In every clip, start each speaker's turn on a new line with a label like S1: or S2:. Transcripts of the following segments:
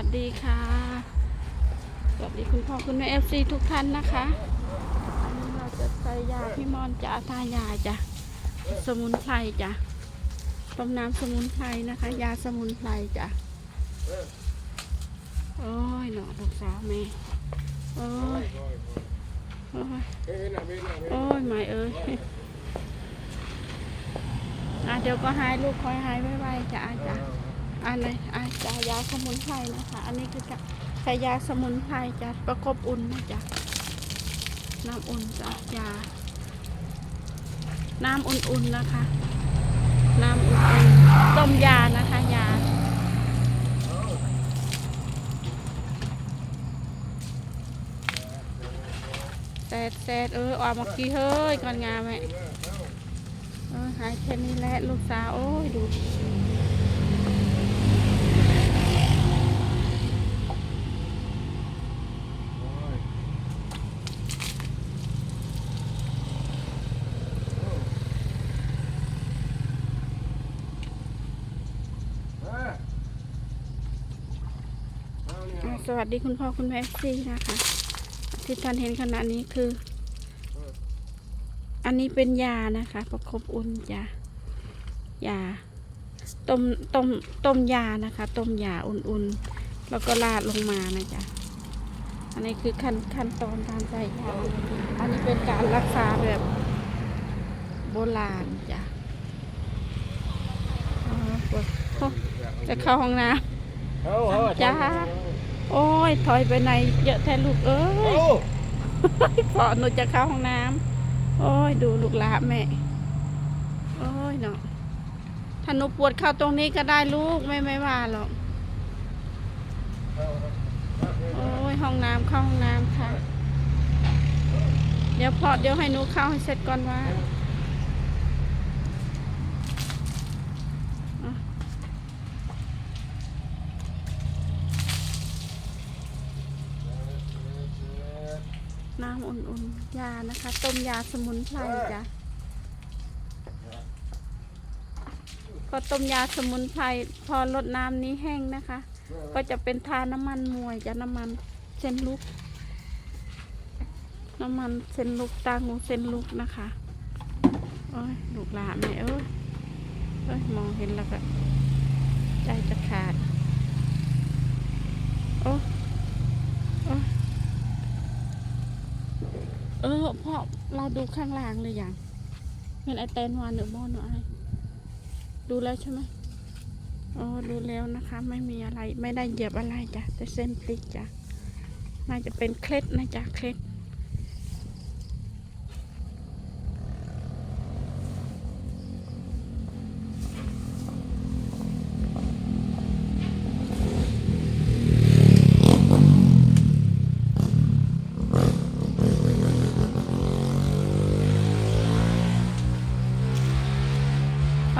S1: วัสดีค่ะ สวัสดีคุณพ่อคุณแม่เอฟซีทุกท่านนะคะอันนี้เราจะใส่ยาพี่มอนจะทายาจ้ะ สมุนไพรจ้ะ ต้มน้ำสมุนไพรนะคะ ยาสมุนไพรจ้ะ โอ้ยหนอลูกสาวแม่ โอ้ย โอ้ยโอ้ยไม่เอ้ยอะเดี๋ยวก็หายลูกคอยหายไวๆจ้ะอาจ้ะ อันไหนอาจารยาสมุนไพรนะคะ อันนี้คือจะใช้ยาสมุนไพรจะประกบอุ่นนะจ๊ะน้ำอุ่นจ้ะยา น้ำอุ่นๆนะคะ น้ำอุ่นๆต้มยานะคะยาแซดแซดเออออกมากี่เฮ้ยก่อนงามไหมเออหายแค่นี้แหละลูกสาว โอ้ยดู อ่า สวัสดีคุณพ่อคุณแม่ซีนะคะ ที่ท่านเห็นขณะนี้คือ อันนี้เป็นยานะคะ ประคบอุ่นยายาต้มต้มต้มยานะคะ ต้มยาอุ่นๆ แล้วก็ราดลงมานะจ๊ะอันนี้คือขั้นขั้นตอนการใส่ยาอันนี้เป็นการรักษาแบบโบราณจ้ะอ๋อปวดโอ้จะเข้าห้องน้ำจ้า โอ้ย ถอยไปไหนเยอะแทนลูกเอ้ยพอหนูจะเข้าห้องน้ำโอ้ย ดูลูกหลาแม่ โอ้ยเนาะถ้าหนูปวดเข้าตรงนี้ก็ได้ลูกไม่ไม่ว่าหรอก โอ้ย ห้องน้ำเข้าห้องน้ำค่ะ เดี๋ยวพอเดี๋ยวให้หนูเข้าให้เสร็จก่อนว่าอะน้ำอุ่นๆ ยานะคะ ต้มยาสมุนไพรจ้ะพอต้มยาสมุนไพรพอลดน้ำนี้แห้งนะคะ ก็จะเป็นทาน้ำมันมวยจะน้ำมันเส้นลุก น้ำมันเส้นลุกตางูเส้นลุกนะคะโอ้ยลูกหลานแม่เอ้ยเอ้ยมองเห็นแล้วก็ใจจะขาดอ้โอ้ เออพ่อเราดูข้างล่างเลยอย่างเห็นไอแตนวานหรือมอนหรืออะไรดูแล้วใช่ไหมอ๋อดูแล้วนะคะ ไม่มีอะไรไม่ได้เหยียบอะไรจ้ะแต่เส้นติดจ้ะน่าจะเป็นเคล็ดนะจ๊ะเคล็ด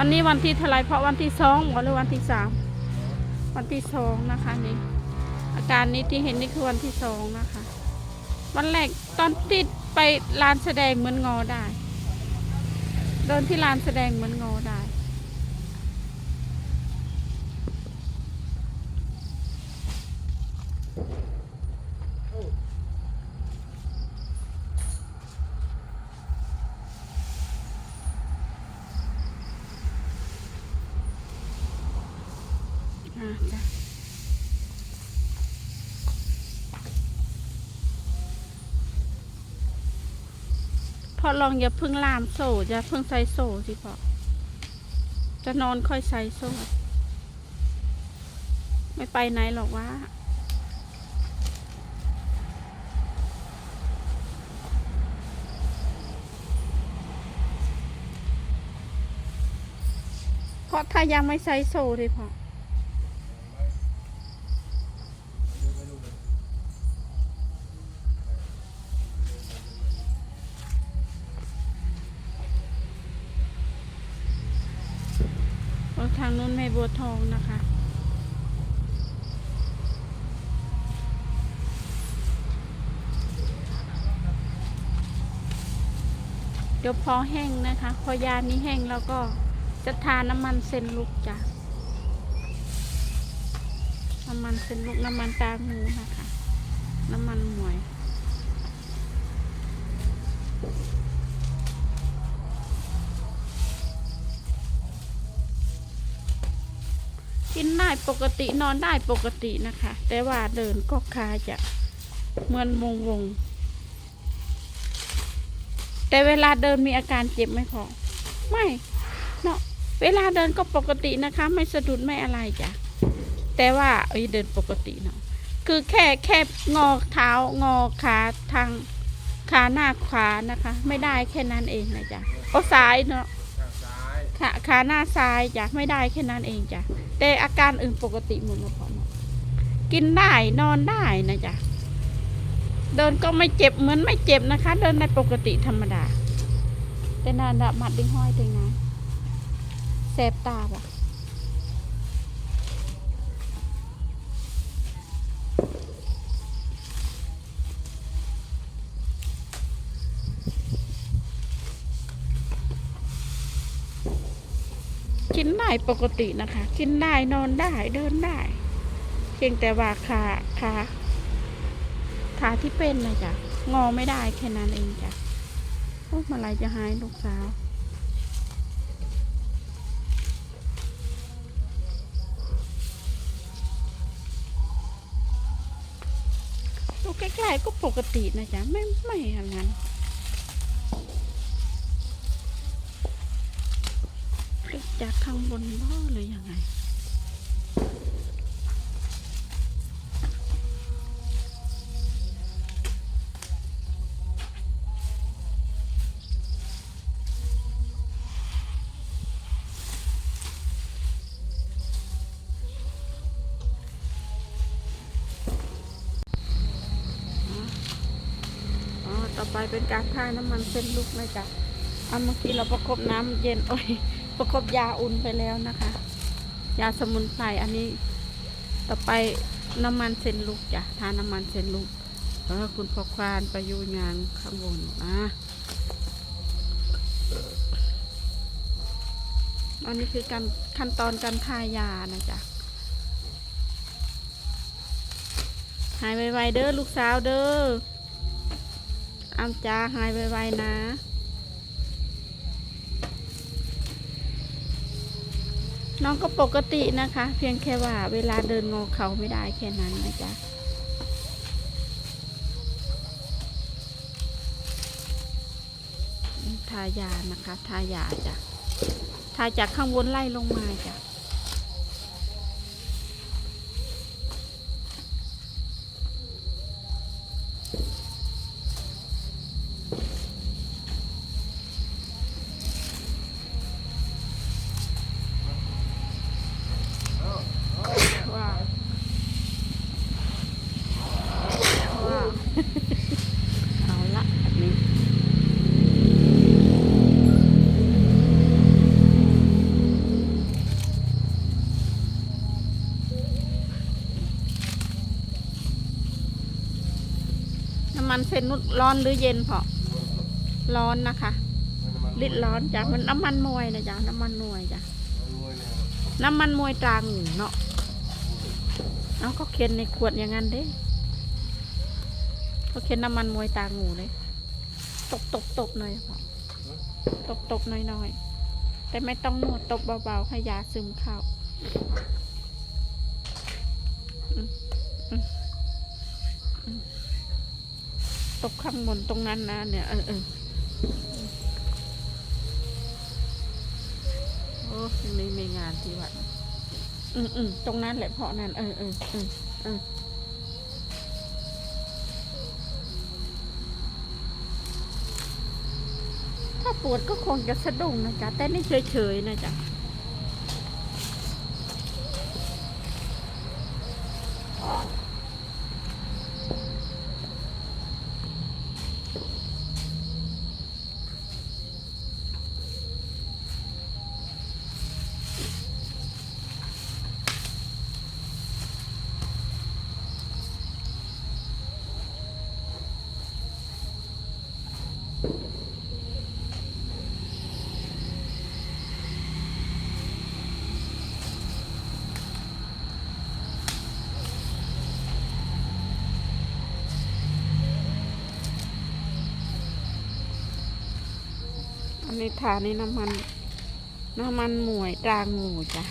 S1: นนี้วันที่เท่าไรเพราะวันที่สองหรือวันที่สามวันที่สองนะคะนี่อาการนี้ที่เห็นนี่คือวันที่สองนะคะ วันแรกตอนที่ไปลานแสดงเหมือนงอได้ เดินที่ลานแสดงเหมือนงอได้ อ่าจ้ะ พอลองอย่าพึ่งลามโซ่อย่าพึ่งใส่โซ่สิพอจะนอนค่อยใส่โซ่ ไม่ไปไหนหรอกว่าเพราะถ้ายังไม่ใส่โซ่เลยพอ ทางนู้นแม่บัวทองนะคะ เดี๋ยวพอแห้งนะคะ พอยานี้แห้งแล้วก็จะทาน้ำมันเซนลุกจ้ะ น้ำมันเส้นลูกน้ำมันตางูนะคะ น้ำมันหมวย กินได้ปกตินอนได้ปกตินะคะ แต่ว่าเดินก็ขาจะเหมือนวงวง แต่เวลาเดินมีอาการเจ็บไหมพอไม่เนาะเวลาเดินก็ปกตินะคะ ไม่สะดุดไม่อะไรจ้ะแต่ว่าเอ้ยเดินปกติเนาะคือแค่แค่งอเท้างอขาทางขาหน้าขวานะคะ ไม่ได้แค่นั้นเองนะจ๊ะโอ้ซ้ายเนาะ ขาขาหน้าซ้ายจ้ะไม่ได้แค่นั้นเองจ้ะแต่อาการอื่นปกติหมดนะพ่อกินได้นอนได้นะจ๊ะเดินก็ไม่เจ็บเหมือนไม่เจ็บนะคะ เดินในปกติธรรมดา แต่นานดะมัดดิ้งห้อยเต็งนะแสบตาบ่ะ กินได้ปกตินะคะ กินได้นอนได้เดินได้ เพียงแต่ว่าขาขาขาที่เป็นนะจ๊ะงอไม่ได้แค่นั้นเองจ้ะโอ้มื่อไรจะหายลูกสาวดูใกล้ๆก็ปกตินะจ๊ะไม่ไม่อย่างนั้น จากข้างบนบ่หรือยังไงอ๋อต่อไปเป็นการท่าน้ำมันเส้นลูกนะจ๊ะเอาเมื่อกี้เราประคบน้ำเย็น โอ้ย ประคบยาอุ่นไปแล้วนะคะ ยาสมุนไพรอันนี้ ต่อไปน้ำมันเส้นลูกจ้ะทาน้ำมันเส้นลูกเออคุณพ่อควานประยูงานข้างบนอะอันนี้คือการขั้นตอนการทายานะจ๊ะหายไวๆเด้อลูกสาวเด้ออ้ามจ้าหายไวๆนะ น้องก็ปกตินะคะ เพียงแค่ว่าเวลาเดินงอเขาไม่ได้แค่นั้นนะจ๊ะทายานะคะ ทายาจ้ะทาจากข้างบนไล่ลงมาจ้ะ เส้นนุดร้อนหรือเย็นพอร้อนนะคะลิดร้อนจ้ะมันน้ำมันมวยนะจ๊ะน้ำมันมวยจ้ะน้ำมันมวยตรางูเนาะเอาก็เขียนในขวดอย่างนั้นเด้เขาเขียนน้ำมันมวยตางูเลย ตบตบตบหน่อยพอตบตบหน่อยหน่อยแต่ไม่ต้องนวดตบเบาๆให้ยาซึมเข้า ตบข้างบนตรงนั้นนะเนี่ยเออเออโอ้ยไม่มีงานที่วัดอืมอืมตรงนั้นแหละเพราะนั้นเออเออเออเออถ้าปวดก็คงจะสะดุ้งนะจ๊ะแต่นี่เฉยๆนะจ๊ะ ในถาในน้ำมัน น้ำมันหมวยตรางูจ้ะ